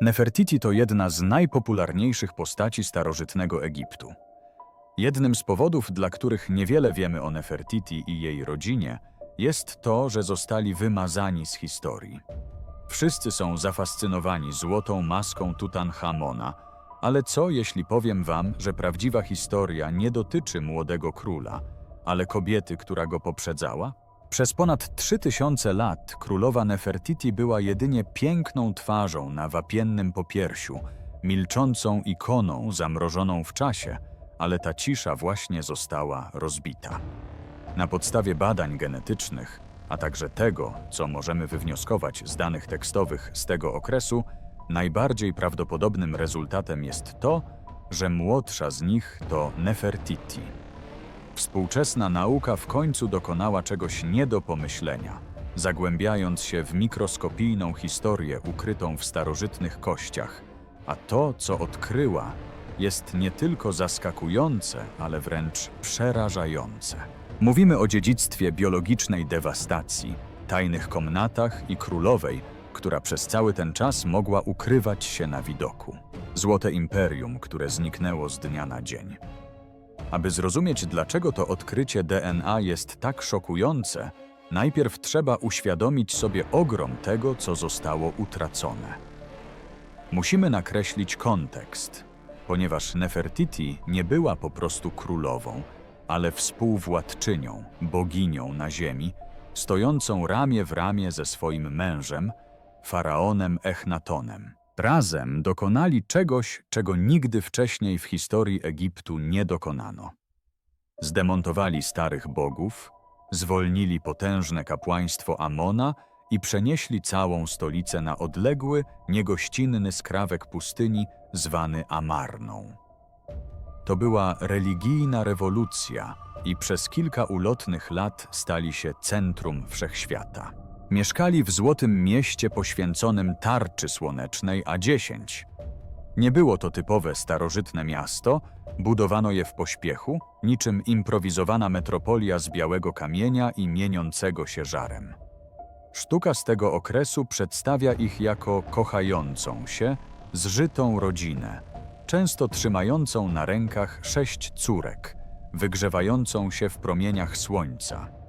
Nefertiti to jedna z najpopularniejszych postaci starożytnego Egiptu. Jednym z powodów, dla których niewiele wiemy o Nefertiti i jej rodzinie, jest to, że zostali wymazani z historii. Wszyscy są zafascynowani złotą maską Tutanchamona, ale co jeśli powiem wam, że prawdziwa historia nie dotyczy młodego króla, ale kobiety, która go poprzedzała? Przez ponad 3000 lat królowa Nefertiti była jedynie piękną twarzą na wapiennym popiersiu, milczącą ikoną zamrożoną w czasie, ale ta cisza właśnie została rozbita. Na podstawie badań genetycznych, a także tego, co możemy wywnioskować z danych tekstowych z tego okresu, najbardziej prawdopodobnym rezultatem jest to, że młodsza z nich to Nefertiti. Współczesna nauka w końcu dokonała czegoś nie do pomyślenia, zagłębiając się w mikroskopijną historię ukrytą w starożytnych kościach, a to, co odkryła, jest nie tylko zaskakujące, ale wręcz przerażające. Mówimy o dziedzictwie biologicznej dewastacji, tajnych komnatach i królowej, która przez cały ten czas mogła ukrywać się na widoku. Złote imperium, które zniknęło z dnia na dzień. Aby zrozumieć, dlaczego to odkrycie DNA jest tak szokujące, najpierw trzeba uświadomić sobie ogrom tego, co zostało utracone. Musimy nakreślić kontekst, ponieważ Nefertiti nie była po prostu królową, ale współwładczynią, boginią na ziemi, stojącą ramię w ramię ze swoim mężem, faraonem Echnatonem. Razem dokonali czegoś, czego nigdy wcześniej w historii Egiptu nie dokonano. Zdemontowali starych bogów, zwolnili potężne kapłaństwo Amona i przenieśli całą stolicę na odległy, niegościnny skrawek pustyni zwany Amarną. To była religijna rewolucja i przez kilka ulotnych lat stali się centrum wszechświata. Mieszkali w złotym mieście poświęconym tarczy słonecznej A10. Nie było to typowe starożytne miasto, budowano je w pośpiechu, niczym improwizowana metropolia z białego kamienia i mieniącego się żarem. Sztuka z tego okresu przedstawia ich jako kochającą się, zżytą rodzinę, często trzymającą na rękach sześć córek, wygrzewającą się w promieniach słońca.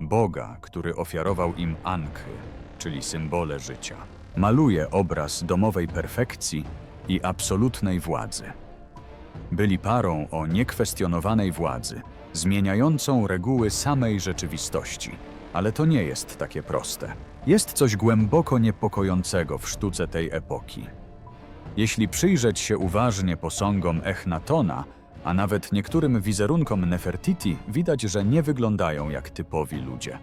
Boga, który ofiarował im ankhy, czyli symbole życia. Maluje obraz domowej perfekcji i absolutnej władzy. Byli parą o niekwestionowanej władzy, zmieniającą reguły samej rzeczywistości. Ale to nie jest takie proste. Jest coś głęboko niepokojącego w sztuce tej epoki. Jeśli przyjrzeć się uważnie posągom Echnatona, a nawet niektórym wizerunkom Nefertiti, widać, że nie wyglądają jak typowi ludzie.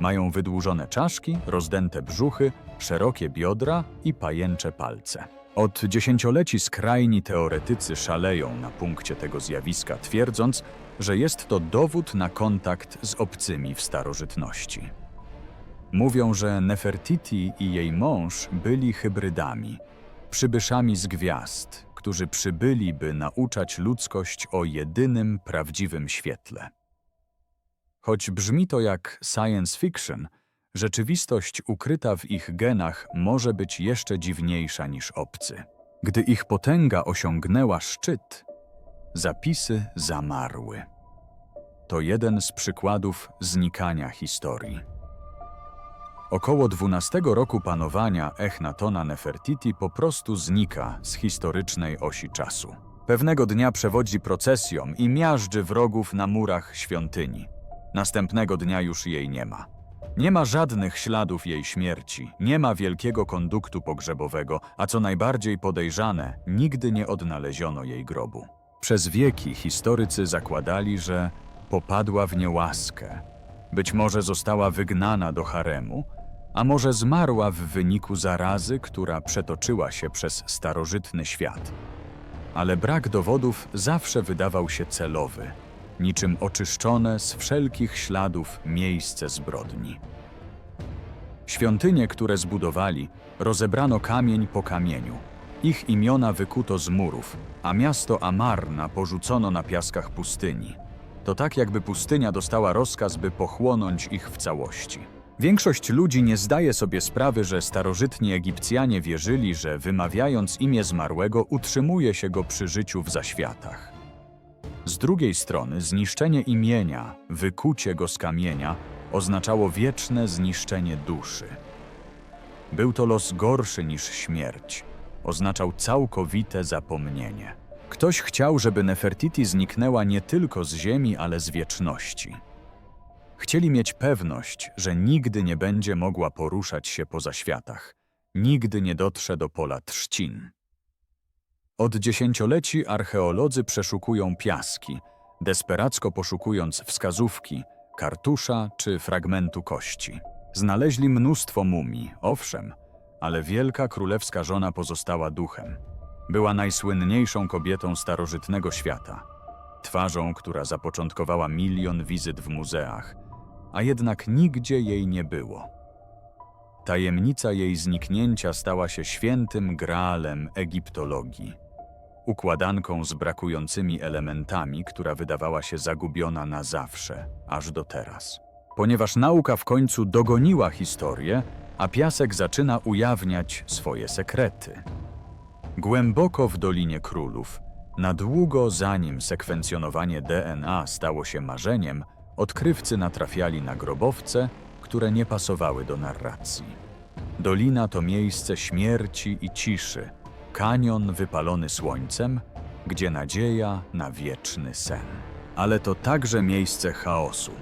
Mają wydłużone czaszki, rozdęte brzuchy, szerokie biodra i pajęcze palce. Od dziesięcioleci skrajni teoretycy szaleją na punkcie tego zjawiska, twierdząc, że jest to dowód na kontakt z obcymi w starożytności. Mówią, że Nefertiti i jej mąż byli hybrydami, przybyszami z gwiazd, którzy przybyli, by nauczać ludzkość o jedynym prawdziwym świetle. Choć brzmi to jak science fiction, rzeczywistość ukryta w ich genach może być jeszcze dziwniejsza niż obcy. Gdy ich potęga osiągnęła szczyt, zapisy zamarły. To jeden z przykładów znikania historii. Około 12 roku panowania Echnatona Nefertiti po prostu znika z historycznej osi czasu. Pewnego dnia przewodzi procesją i miażdży wrogów na murach świątyni. Następnego dnia już jej nie ma. Nie ma żadnych śladów jej śmierci, nie ma wielkiego konduktu pogrzebowego, a co najbardziej podejrzane, nigdy nie odnaleziono jej grobu. Przez wieki historycy zakładali, że popadła w niełaskę. Być może została wygnana do haremu, a może zmarła w wyniku zarazy, która przetoczyła się przez starożytny świat. Ale brak dowodów zawsze wydawał się celowy, niczym oczyszczone z wszelkich śladów miejsce zbrodni. Świątynie, które zbudowali, rozebrano kamień po kamieniu. Ich imiona wykuto z murów, a miasto Amarna porzucono na piaskach pustyni. To tak, jakby pustynia dostała rozkaz, by pochłonąć ich w całości. Większość ludzi nie zdaje sobie sprawy, że starożytni Egipcjanie wierzyli, że wymawiając imię zmarłego utrzymuje się go przy życiu w zaświatach. Z drugiej strony zniszczenie imienia, wykucie go z kamienia oznaczało wieczne zniszczenie duszy. Był to los gorszy niż śmierć. Oznaczał całkowite zapomnienie. Ktoś chciał, żeby Nefertiti zniknęła nie tylko z ziemi, ale z wieczności. Chcieli mieć pewność, że nigdy nie będzie mogła poruszać się poza światach, nigdy nie dotrze do pola trzcin. Od dziesięcioleci archeolodzy przeszukują piaski, desperacko poszukując wskazówki, kartusza czy fragmentu kości. Znaleźli mnóstwo mumii, owszem, ale wielka królewska żona pozostała duchem. Była najsłynniejszą kobietą starożytnego świata, twarzą, która zapoczątkowała milion wizyt w muzeach, a jednak nigdzie jej nie było. Tajemnica jej zniknięcia stała się świętym graalem egiptologii, układanką z brakującymi elementami, która wydawała się zagubiona na zawsze, aż do teraz. Ponieważ nauka w końcu dogoniła historię, a piasek zaczyna ujawniać swoje sekrety. Głęboko w Dolinie Królów, na długo zanim sekwencjonowanie DNA stało się marzeniem, odkrywcy natrafiali na grobowce, które nie pasowały do narracji. Dolina to miejsce śmierci i ciszy, kanion wypalony słońcem, gdzie nadzieja na wieczny sen. Ale to także miejsce chaosu.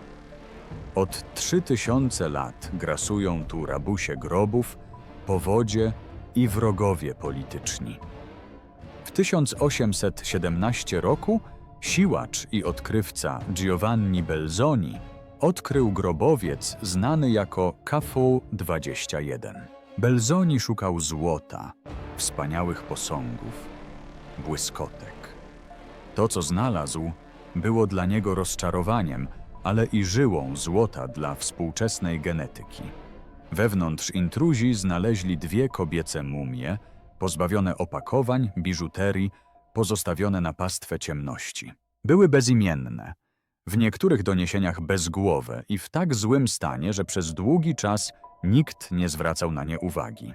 Od 3000 lat grasują tu rabusie grobów, powodzie i wrogowie polityczni. W 1817 roku siłacz i odkrywca Giovanni Belzoni odkrył grobowiec znany jako KF-21. Belzoni szukał złota, wspaniałych posągów, błyskotek. To, co znalazł, było dla niego rozczarowaniem, ale i żyłą złota dla współczesnej genetyki. Wewnątrz intruzi znaleźli dwie kobiece mumie, pozbawione opakowań, biżuterii, pozostawione na pastwę ciemności. Były bezimienne, w niektórych doniesieniach bezgłowe i w tak złym stanie, że przez długi czas nikt nie zwracał na nie uwagi.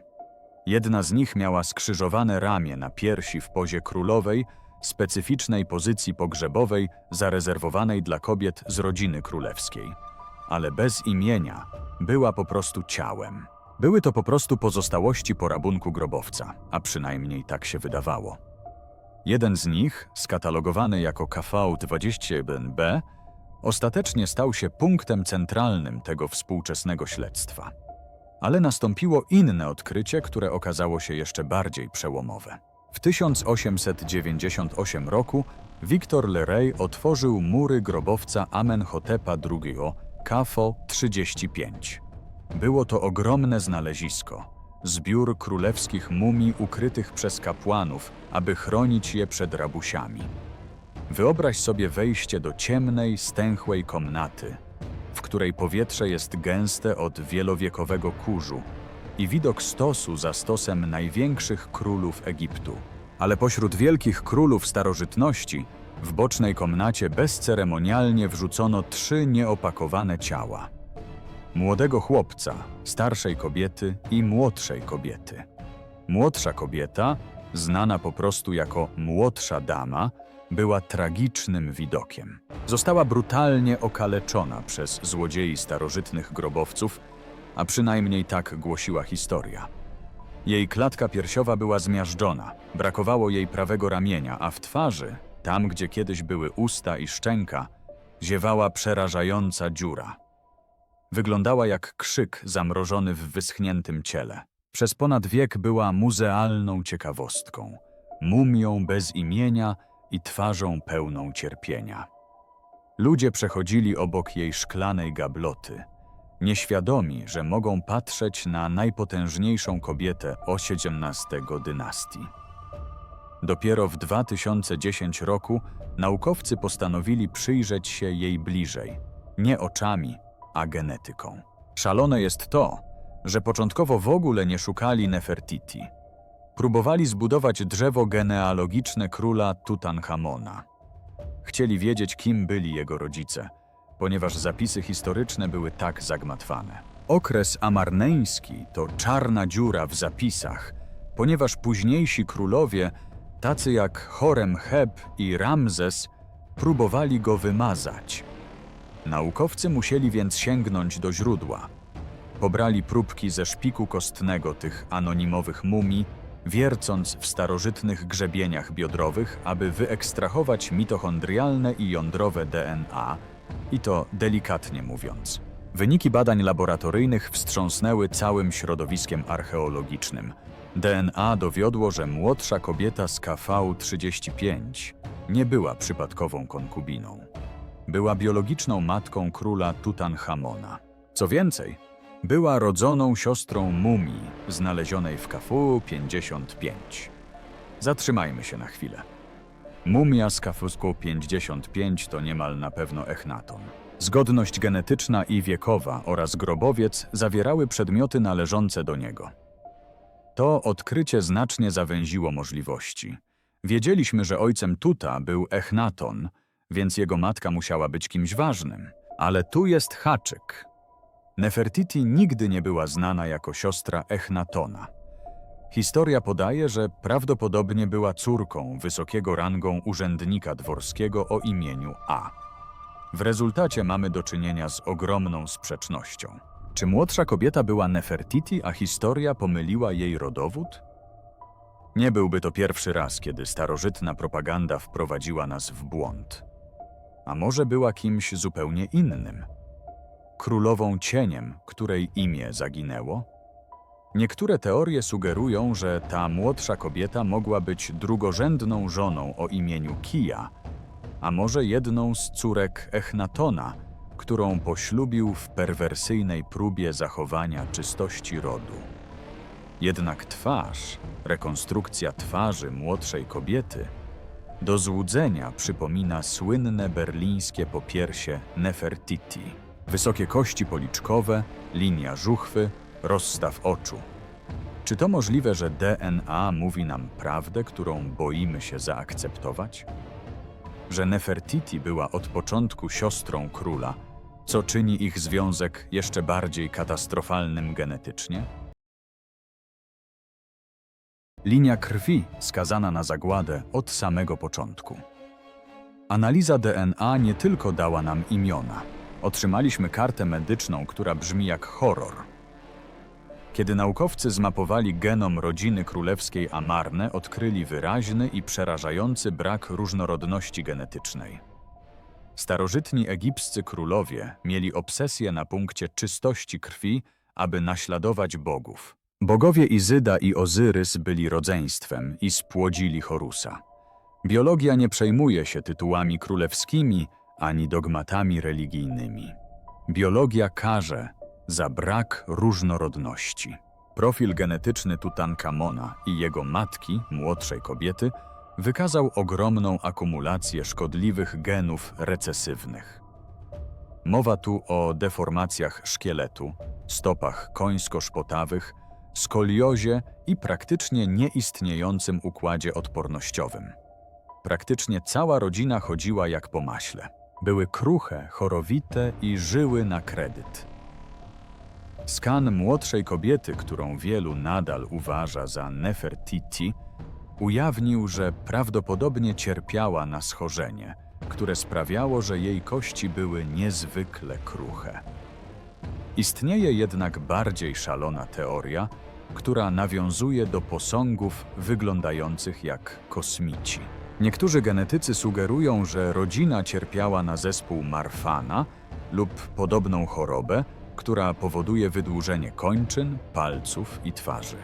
Jedna z nich miała skrzyżowane ramię na piersi w pozie królowej, specyficznej pozycji pogrzebowej zarezerwowanej dla kobiet z rodziny królewskiej, ale bez imienia była po prostu ciałem. Były to po prostu pozostałości po rabunku grobowca, a przynajmniej tak się wydawało. Jeden z nich, skatalogowany jako KV-21B, ostatecznie stał się punktem centralnym tego współczesnego śledztwa. Ale nastąpiło inne odkrycie, które okazało się jeszcze bardziej przełomowe. W 1898 roku Victor Leray otworzył mury grobowca Amenhotepa II KFO-35. Było to ogromne znalezisko, zbiór królewskich mumii ukrytych przez kapłanów, aby chronić je przed rabusiami. Wyobraź sobie wejście do ciemnej, stęchłej komnaty, w której powietrze jest gęste od wielowiekowego kurzu i widok stosu za stosem największych królów Egiptu. Ale pośród wielkich królów starożytności w bocznej komnacie bezceremonialnie wrzucono trzy nieopakowane ciała. Młodego chłopca, starszej kobiety i młodszej kobiety. Młodsza kobieta, znana po prostu jako młodsza dama, była tragicznym widokiem. Została brutalnie okaleczona przez złodziei starożytnych grobowców, a przynajmniej tak głosiła historia. Jej klatka piersiowa była zmiażdżona, brakowało jej prawego ramienia, a w twarzy, tam gdzie kiedyś były usta i szczęka, ziewała przerażająca dziura. Wyglądała jak krzyk zamrożony w wyschniętym ciele. Przez ponad wiek była muzealną ciekawostką, mumią bez imienia i twarzą pełną cierpienia. Ludzie przechodzili obok jej szklanej gabloty, nieświadomi, że mogą patrzeć na najpotężniejszą kobietę XVII dynastii. Dopiero w 2010 roku naukowcy postanowili przyjrzeć się jej bliżej, nie oczami, a genetyką. Szalone jest to, że początkowo w ogóle nie szukali Nefertiti. Próbowali zbudować drzewo genealogiczne króla Tutanchamona. Chcieli wiedzieć, kim byli jego rodzice, ponieważ zapisy historyczne były tak zagmatwane. Okres amarneński to czarna dziura w zapisach, ponieważ późniejsi królowie, tacy jak Horem-Heb i Ramzes, próbowali go wymazać. Naukowcy musieli więc sięgnąć do źródła. Pobrali próbki ze szpiku kostnego tych anonimowych mumii, wiercąc w starożytnych grzebieniach biodrowych, aby wyekstrahować mitochondrialne i jądrowe DNA, i to delikatnie mówiąc. Wyniki badań laboratoryjnych wstrząsnęły całym środowiskiem archeologicznym. DNA dowiodło, że młodsza kobieta z KV-35 nie była przypadkową konkubiną. Była biologiczną matką króla Tutanchamona. Co więcej, była rodzoną siostrą mumii znalezionej w KF-55. Zatrzymajmy się na chwilę. Mumia z KF-55 to niemal na pewno Echnaton. Zgodność genetyczna i wiekowa oraz grobowiec zawierały przedmioty należące do niego. To odkrycie znacznie zawęziło możliwości. Wiedzieliśmy, że ojcem Tuta był Echnaton, więc jego matka musiała być kimś ważnym. Ale tu jest haczyk. Nefertiti nigdy nie była znana jako siostra Echnatona. Historia podaje, że prawdopodobnie była córką wysokiego rangą urzędnika dworskiego o imieniu A. W rezultacie mamy do czynienia z ogromną sprzecznością. Czy młodsza kobieta była Nefertiti, a historia pomyliła jej rodowód? Nie byłby to pierwszy raz, kiedy starożytna propaganda wprowadziła nas w błąd. A może była kimś zupełnie innym? Królową cieniem, której imię zaginęło? Niektóre teorie sugerują, że ta młodsza kobieta mogła być drugorzędną żoną o imieniu Kija, a może jedną z córek Echnatona, którą poślubił w perwersyjnej próbie zachowania czystości rodu. Jednak twarz, rekonstrukcja twarzy młodszej kobiety, do złudzenia przypomina słynne berlińskie popiersie Nefertiti. Wysokie kości policzkowe, linia żuchwy, rozstaw oczu. Czy to możliwe, że DNA mówi nam prawdę, którą boimy się zaakceptować? Że Nefertiti była od początku siostrą króla, co czyni ich związek jeszcze bardziej katastrofalnym genetycznie? Linia krwi skazana na zagładę od samego początku. Analiza DNA nie tylko dała nam imiona. Otrzymaliśmy kartę medyczną, która brzmi jak horror. Kiedy naukowcy zmapowali genom rodziny królewskiej Amarne, odkryli wyraźny i przerażający brak różnorodności genetycznej. Starożytni egipscy królowie mieli obsesję na punkcie czystości krwi, aby naśladować bogów. Bogowie Izyda i Ozyrys byli rodzeństwem i spłodzili Horusa. Biologia nie przejmuje się tytułami królewskimi ani dogmatami religijnymi. Biologia karze za brak różnorodności. Profil genetyczny Tutankamona i jego matki, młodszej kobiety, wykazał ogromną akumulację szkodliwych genów recesywnych. Mowa tu o deformacjach szkieletu, stopach końsko-szpotawych, skoliozie i praktycznie nieistniejącym układzie odpornościowym. Praktycznie cała rodzina chodziła jak po maśle. Były kruche, chorowite i żyły na kredyt. Skan młodszej kobiety, którą wielu nadal uważa za Nefertiti, ujawnił, że prawdopodobnie cierpiała na schorzenie, które sprawiało, że jej kości były niezwykle kruche. Istnieje jednak bardziej szalona teoria, która nawiązuje do posągów wyglądających jak kosmici. Niektórzy genetycy sugerują, że rodzina cierpiała na zespół Marfana lub podobną chorobę, która powoduje wydłużenie kończyn, palców i twarzy.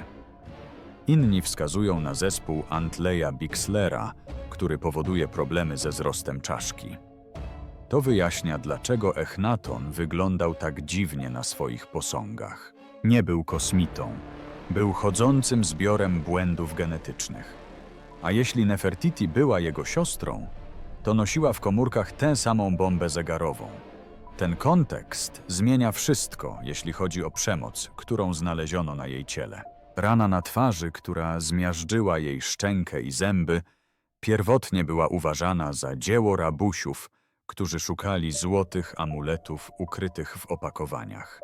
Inni wskazują na zespół Antleya Bixlera, który powoduje problemy ze wzrostem czaszki. To wyjaśnia, dlaczego Echnaton wyglądał tak dziwnie na swoich posągach. Nie był kosmitą, był chodzącym zbiorem błędów genetycznych. A jeśli Nefertiti była jego siostrą, to nosiła w komórkach tę samą bombę zegarową. Ten kontekst zmienia wszystko, jeśli chodzi o przemoc, którą znaleziono na jej ciele. Rana na twarzy, która zmiażdżyła jej szczękę i zęby, pierwotnie była uważana za dzieło rabusiów, którzy szukali złotych amuletów ukrytych w opakowaniach.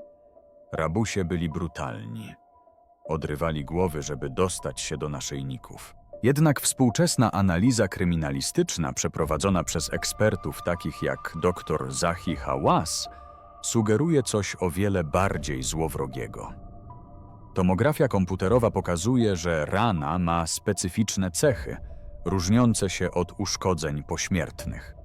rabusie byli brutalni. Odrywali głowy, żeby dostać się do naszyjników. Jednak współczesna analiza kryminalistyczna przeprowadzona przez ekspertów takich jak dr Zahi Hałas sugeruje coś o wiele bardziej złowrogiego. Tomografia komputerowa pokazuje, że rana ma specyficzne cechy, różniące się od uszkodzeń pośmiertnych.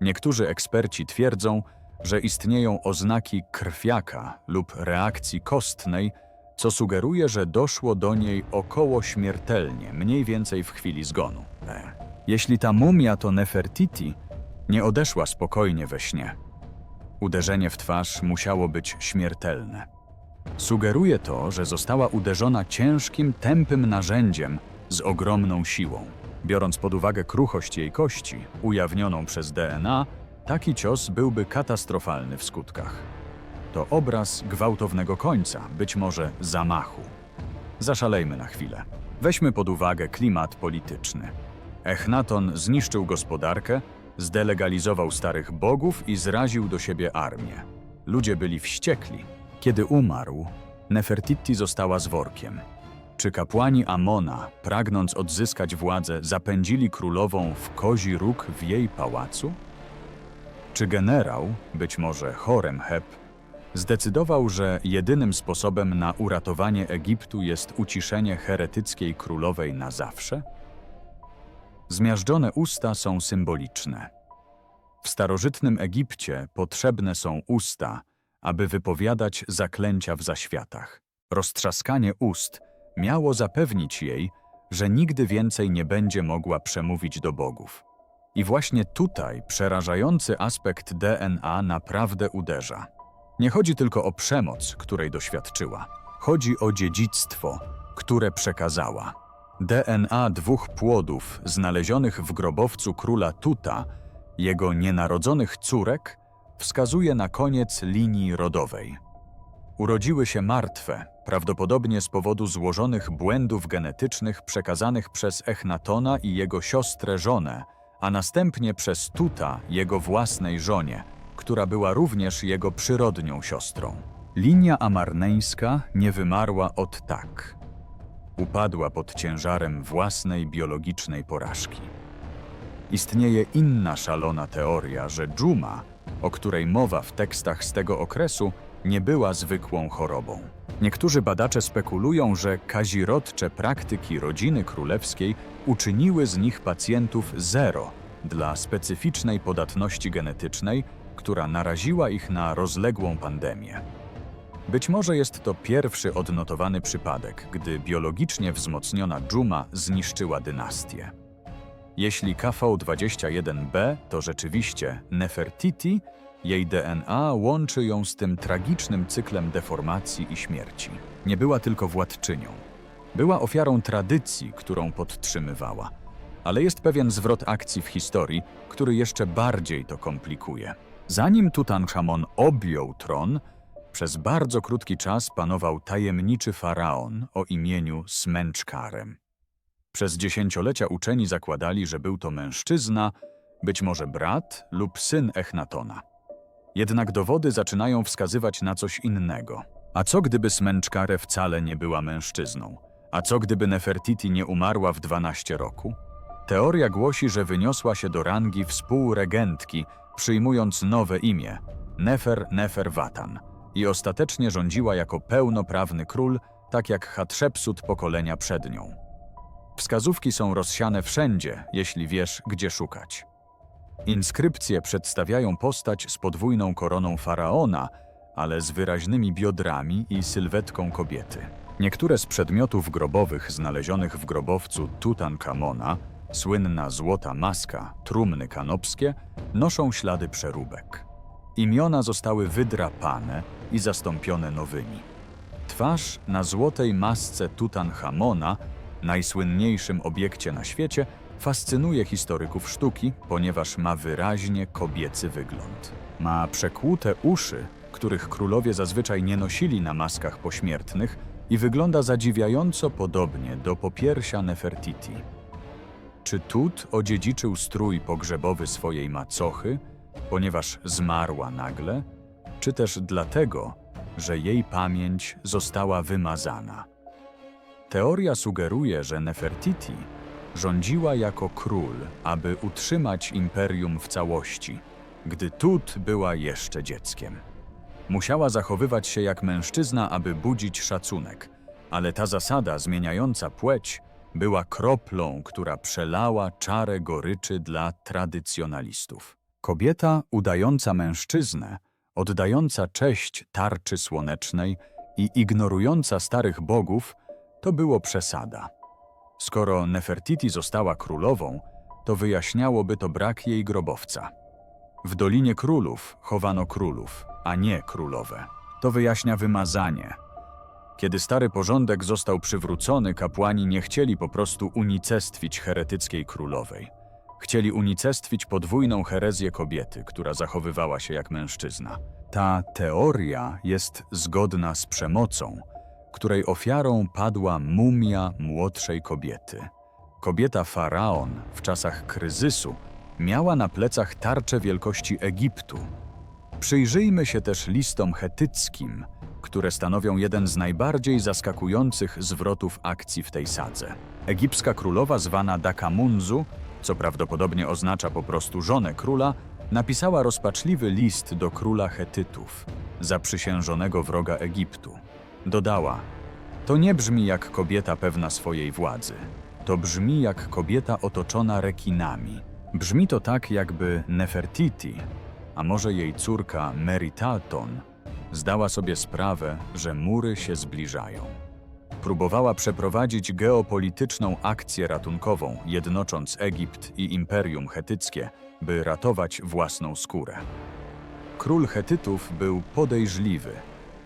Niektórzy eksperci twierdzą, że istnieją oznaki krwiaka lub reakcji kostnej, co sugeruje, że doszło do niej około śmiertelnie, mniej więcej w chwili zgonu. E. Jeśli ta mumia to Nefertiti, nie odeszła spokojnie we śnie. Uderzenie w twarz musiało być śmiertelne. Sugeruje to, że została uderzona ciężkim, tępym narzędziem z ogromną siłą. Biorąc pod uwagę kruchość jej kości, ujawnioną przez DNA, taki cios byłby katastrofalny w skutkach. To obraz gwałtownego końca, być może zamachu. Zaszalejmy na chwilę. Weźmy pod uwagę klimat polityczny. Echnaton zniszczył gospodarkę, zdelegalizował starych bogów i zraził do siebie armię. Ludzie byli wściekli. Kiedy umarł, Nefertiti została z workiem. Czy kapłani Amona, pragnąc odzyskać władzę, zapędzili królową w kozi róg w jej pałacu? Czy generał, być może Horemheb, zdecydował, że jedynym sposobem na uratowanie Egiptu jest uciszenie heretyckiej królowej na zawsze? Zmiażdżone usta są symboliczne. W starożytnym Egipcie potrzebne są usta, aby wypowiadać zaklęcia w zaświatach. Roztrzaskanie ust miało zapewnić jej, że nigdy więcej nie będzie mogła przemówić do bogów. I właśnie tutaj przerażający aspekt DNA naprawdę uderza. Nie chodzi tylko o przemoc, której doświadczyła. Chodzi o dziedzictwo, które przekazała. DNA dwóch płodów znalezionych w grobowcu króla Tuta, jego nienarodzonych córek, wskazuje na koniec linii rodowej. Urodziły się martwe, prawdopodobnie z powodu złożonych błędów genetycznych przekazanych przez Echnatona i jego siostrę żonę, a następnie przez Tuta, jego własnej żonie, która była również jego przyrodnią siostrą. Linia amarneńska nie wymarła od tak. Upadła pod ciężarem własnej biologicznej porażki. Istnieje inna szalona teoria, że dżuma, o której mowa w tekstach z tego okresu, nie była zwykłą chorobą. Niektórzy badacze spekulują, że kazirodcze praktyki rodziny królewskiej uczyniły z nich pacjentów zero dla specyficznej podatności genetycznej, która naraziła ich na rozległą pandemię. Być może jest to pierwszy odnotowany przypadek, gdy biologicznie wzmocniona dżuma zniszczyła dynastię. Jeśli KV21b to rzeczywiście Nefertiti, jej DNA łączy ją z tym tragicznym cyklem deformacji i śmierci. Nie była tylko władczynią. Była ofiarą tradycji, którą podtrzymywała. Ale jest pewien zwrot akcji w historii, który jeszcze bardziej to komplikuje. Zanim Tutanchamon objął tron, przez bardzo krótki czas panował tajemniczy faraon o imieniu Smęczkarem. Przez dziesięciolecia uczeni zakładali, że był to mężczyzna, być może brat lub syn Echnatona. Jednak dowody zaczynają wskazywać na coś innego. A co gdyby Smęczkare wcale nie była mężczyzną? A co gdyby Nefertiti nie umarła w 12 roku? Teoria głosi, że wyniosła się do rangi współregentki, przyjmując nowe imię Nefer Neferwatan i ostatecznie rządziła jako pełnoprawny król, tak jak Hatshepsut pokolenia przed nią. Wskazówki są rozsiane wszędzie, jeśli wiesz, gdzie szukać. Inskrypcje przedstawiają postać z podwójną koroną faraona, ale z wyraźnymi biodrami i sylwetką kobiety. Niektóre z przedmiotów grobowych znalezionych w grobowcu Tutankamona, słynna złota maska, trumny kanopskie, noszą ślady przeróbek. Imiona zostały wydrapane i zastąpione nowymi. Twarz na złotej masce Tutanchamona, najsłynniejszym obiekcie na świecie, fascynuje historyków sztuki, ponieważ ma wyraźnie kobiecy wygląd. Ma przekłute uszy, których królowie zazwyczaj nie nosili na maskach pośmiertnych i wygląda zadziwiająco podobnie do popiersia Nefertiti. Czy Tut odziedziczył strój pogrzebowy swojej macochy, ponieważ zmarła nagle, czy też dlatego, że jej pamięć została wymazana. Teoria sugeruje, że Nefertiti rządziła jako król, aby utrzymać imperium w całości, gdy Tut była jeszcze dzieckiem. Musiała zachowywać się jak mężczyzna, aby budzić szacunek, ale ta zasada zmieniająca płeć była kroplą, która przelała czarę goryczy dla tradycjonalistów. Kobieta udająca mężczyznę, oddająca cześć tarczy słonecznej i ignorująca starych bogów, to było przesada. Skoro Nefertiti została królową, to wyjaśniałoby to brak jej grobowca. W Dolinie Królów chowano królów, a nie królowe. To wyjaśnia wymazanie. Kiedy stary porządek został przywrócony, kapłani nie chcieli po prostu unicestwić heretyckiej królowej. Chcieli unicestwić podwójną herezję kobiety, która zachowywała się jak mężczyzna. Ta teoria jest zgodna z przemocą, której ofiarą padła mumia młodszej kobiety. Kobieta faraon w czasach kryzysu miała na plecach tarczę wielkości Egiptu. Przyjrzyjmy się też listom chetyckim, które stanowią jeden z najbardziej zaskakujących zwrotów akcji w tej sadze. Egipska królowa zwana Dakamunzu, co prawdopodobnie oznacza po prostu żonę króla, napisała rozpaczliwy list do króla Chetytów, zaprzysiężonego wroga Egiptu. Dodała: To nie brzmi jak kobieta pewna swojej władzy. To brzmi jak kobieta otoczona rekinami. Brzmi to tak, jakby Nefertiti, a może jej córka Meritalton, zdała sobie sprawę, że mury się zbliżają. Próbowała przeprowadzić geopolityczną akcję ratunkową, jednocząc Egipt i Imperium Chetyckie, by ratować własną skórę. Król Chetytów był podejrzliwy,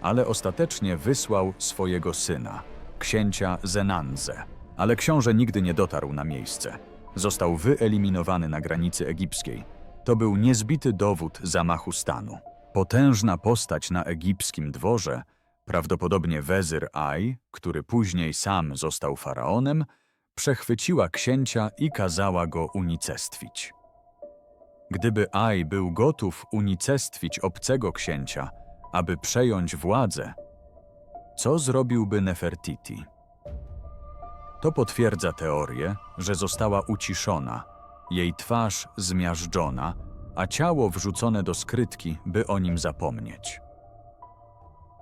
ale ostatecznie wysłał swojego syna, księcia Zenanzę. Ale książę nigdy nie dotarł na miejsce. Został wyeliminowany na granicy egipskiej. To był niezbity dowód zamachu stanu. Potężna postać na egipskim dworze, prawdopodobnie wezyr Aj, który później sam został faraonem, przechwyciła księcia i kazała go unicestwić. Gdyby Aj był gotów unicestwić obcego księcia, aby przejąć władzę, co zrobiłby Nefertiti? To potwierdza teorię, że została uciszona, jej twarz zmiażdżona, a ciało wrzucone do skrytki, by o nim zapomnieć.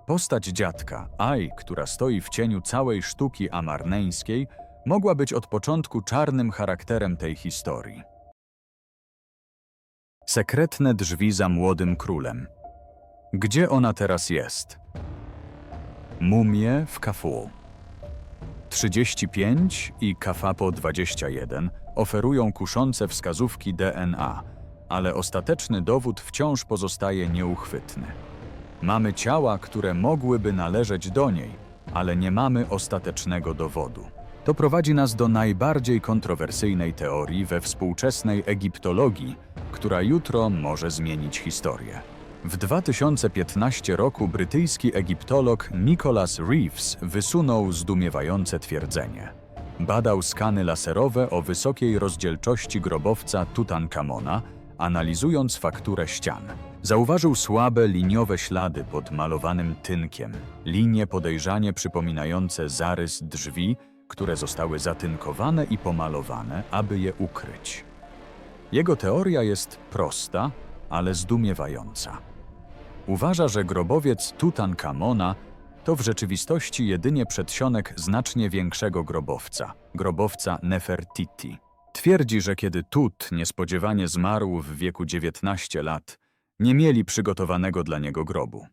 Postać dziadka, Aj, która stoi w cieniu całej sztuki amarneńskiej, mogła być od początku czarnym charakterem tej historii. Sekretne drzwi za młodym królem. Gdzie ona teraz jest? Mumie w Kafu. 35 i Kafapo 21 oferują kuszące wskazówki DNA, ale ostateczny dowód wciąż pozostaje nieuchwytny. Mamy ciała, które mogłyby należeć do niej, ale nie mamy ostatecznego dowodu. To prowadzi nas do najbardziej kontrowersyjnej teorii we współczesnej egiptologii, która jutro może zmienić historię. W 2015 roku brytyjski egiptolog Nicholas Reeves wysunął zdumiewające twierdzenie. Badał skany laserowe o wysokiej rozdzielczości grobowca Tutankamona, analizując fakturę ścian. Zauważył słabe liniowe ślady pod malowanym tynkiem, linie podejrzanie przypominające zarys drzwi, które zostały zatynkowane i pomalowane, aby je ukryć. Jego teoria jest prosta, ale zdumiewająca. Uważa, że grobowiec Tutankamona to w rzeczywistości jedynie przedsionek znacznie większego grobowca, grobowca Nefertiti. Twierdzi, że kiedy Tut niespodziewanie zmarł w wieku 19 lat, nie mieli przygotowanego dla niego grobu.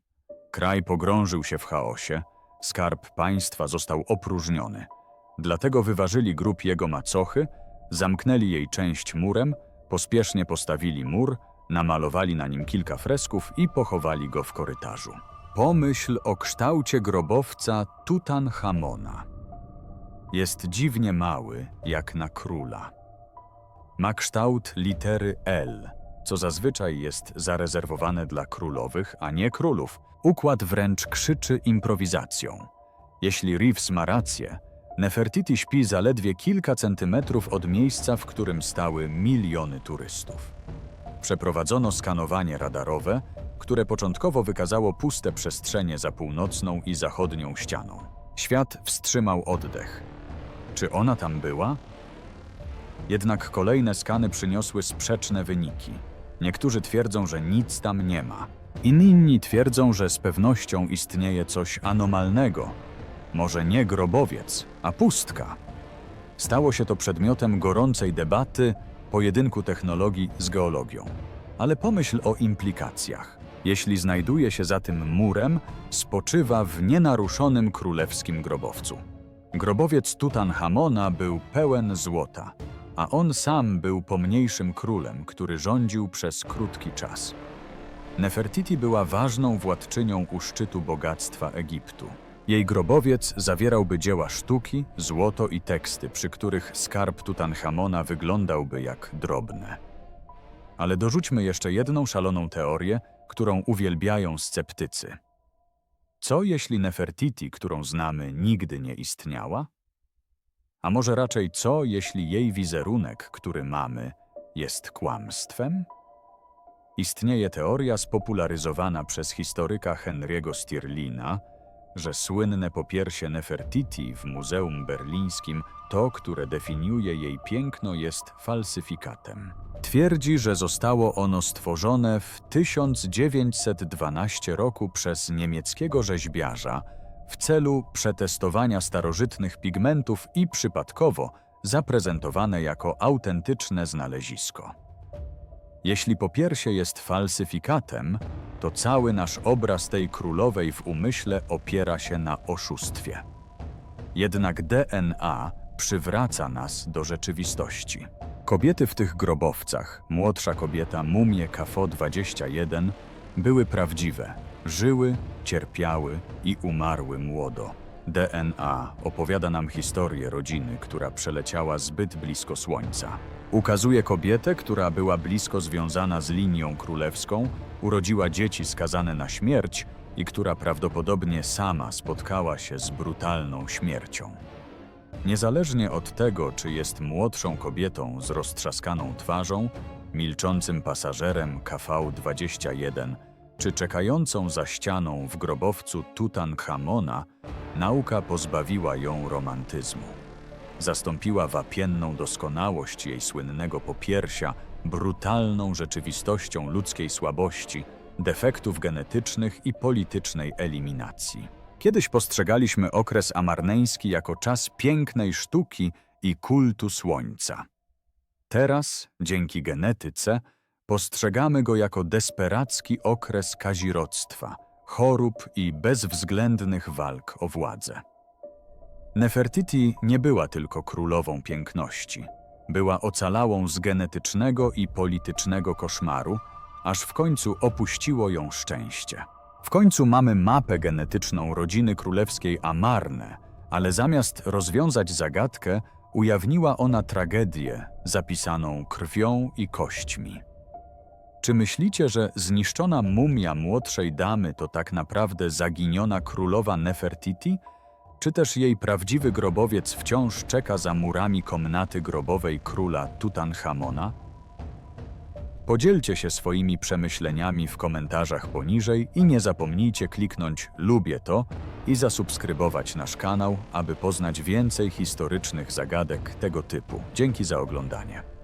Kraj pogrążył się w chaosie, skarb państwa został opróżniony. Dlatego wyważyli grób jego macochy, zamknęli jej część murem, pospiesznie postawili mur, namalowali na nim kilka fresków i pochowali go w korytarzu. Pomyśl o kształcie grobowca Tutanchamona. Jest dziwnie mały, jak na króla. Ma kształt litery L, co zazwyczaj jest zarezerwowane dla królowych, a nie królów. Układ wręcz krzyczy improwizacją. Jeśli Reeves ma rację, Nefertiti śpi zaledwie kilka centymetrów od miejsca, w którym stały miliony turystów. Przeprowadzono skanowanie radarowe które początkowo wykazało puste przestrzenie za północną i zachodnią ścianą. Świat wstrzymał oddech. Czy ona tam była? Jednak kolejne skany przyniosły sprzeczne wyniki. Niektórzy twierdzą, że nic tam nie ma. Inni twierdzą, że z pewnością istnieje coś anomalnego. Może nie grobowiec, a pustka. Stało się to przedmiotem gorącej debaty, pojedynku technologii z geologią. Ale pomyśl o implikacjach. Jeśli znajduje się za tym murem, spoczywa w nienaruszonym królewskim grobowcu. Grobowiec Tutanchamona był pełen złota, a on sam był pomniejszym królem, który rządził przez krótki czas. Nefertiti była ważną władczynią u szczytu bogactwa Egiptu. Jej grobowiec zawierałby dzieła sztuki, złoto i teksty, przy których skarb Tutanchamona wyglądałby jak drobne. Ale dorzućmy jeszcze jedną szaloną teorię, którą uwielbiają sceptycy. Co jeśli Nefertiti, którą znamy, nigdy nie istniała? A może raczej co, jeśli jej wizerunek, który mamy, jest kłamstwem? Istnieje teoria spopularyzowana przez historyka Henry'ego Stirlina, że słynne popiersie Nefertiti w Muzeum Berlińskim, to, które definiuje jej piękno, jest falsyfikatem. Twierdzi, że zostało ono stworzone w 1912 roku przez niemieckiego rzeźbiarza w celu przetestowania starożytnych pigmentów i przypadkowo zaprezentowane jako autentyczne znalezisko. Jeśli popiersie jest falsyfikatem, to cały nasz obraz tej królowej w umyśle opiera się na oszustwie. Jednak DNA przywraca nas do rzeczywistości. Kobiety w tych grobowcach, młodsza kobieta mumie KFO-21, były prawdziwe, żyły, cierpiały i umarły młodo. DNA opowiada nam historię rodziny, która przeleciała zbyt blisko Słońca. Ukazuje kobietę, która była blisko związana z linią królewską, urodziła dzieci skazane na śmierć i która prawdopodobnie sama spotkała się z brutalną śmiercią. Niezależnie od tego, czy jest młodszą kobietą z roztrzaskaną twarzą, milczącym pasażerem KV-21, czy czekającą za ścianą w grobowcu Tutanchamona, nauka pozbawiła ją romantyzmu. Zastąpiła wapienną doskonałość jej słynnego popiersia brutalną rzeczywistością ludzkiej słabości, defektów genetycznych i politycznej eliminacji. Kiedyś postrzegaliśmy okres amarneński jako czas pięknej sztuki i kultu słońca. Teraz, dzięki genetyce, postrzegamy go jako desperacki okres kazirodztwa, chorób i bezwzględnych walk o władzę. Nefertiti nie była tylko królową piękności. Była ocalałą z genetycznego i politycznego koszmaru, aż w końcu opuściło ją szczęście. W końcu mamy mapę genetyczną rodziny królewskiej Amarne, ale zamiast rozwiązać zagadkę, ujawniła ona tragedię zapisaną krwią i kośćmi. Czy myślicie, że zniszczona mumia młodszej damy to tak naprawdę zaginiona królowa Nefertiti? Czy też jej prawdziwy grobowiec wciąż czeka za murami komnaty grobowej króla Tutanchamona? Podzielcie się swoimi przemyśleniami w komentarzach poniżej i nie zapomnijcie kliknąć lubię to i zasubskrybować nasz kanał, aby poznać więcej historycznych zagadek tego typu. Dzięki za oglądanie.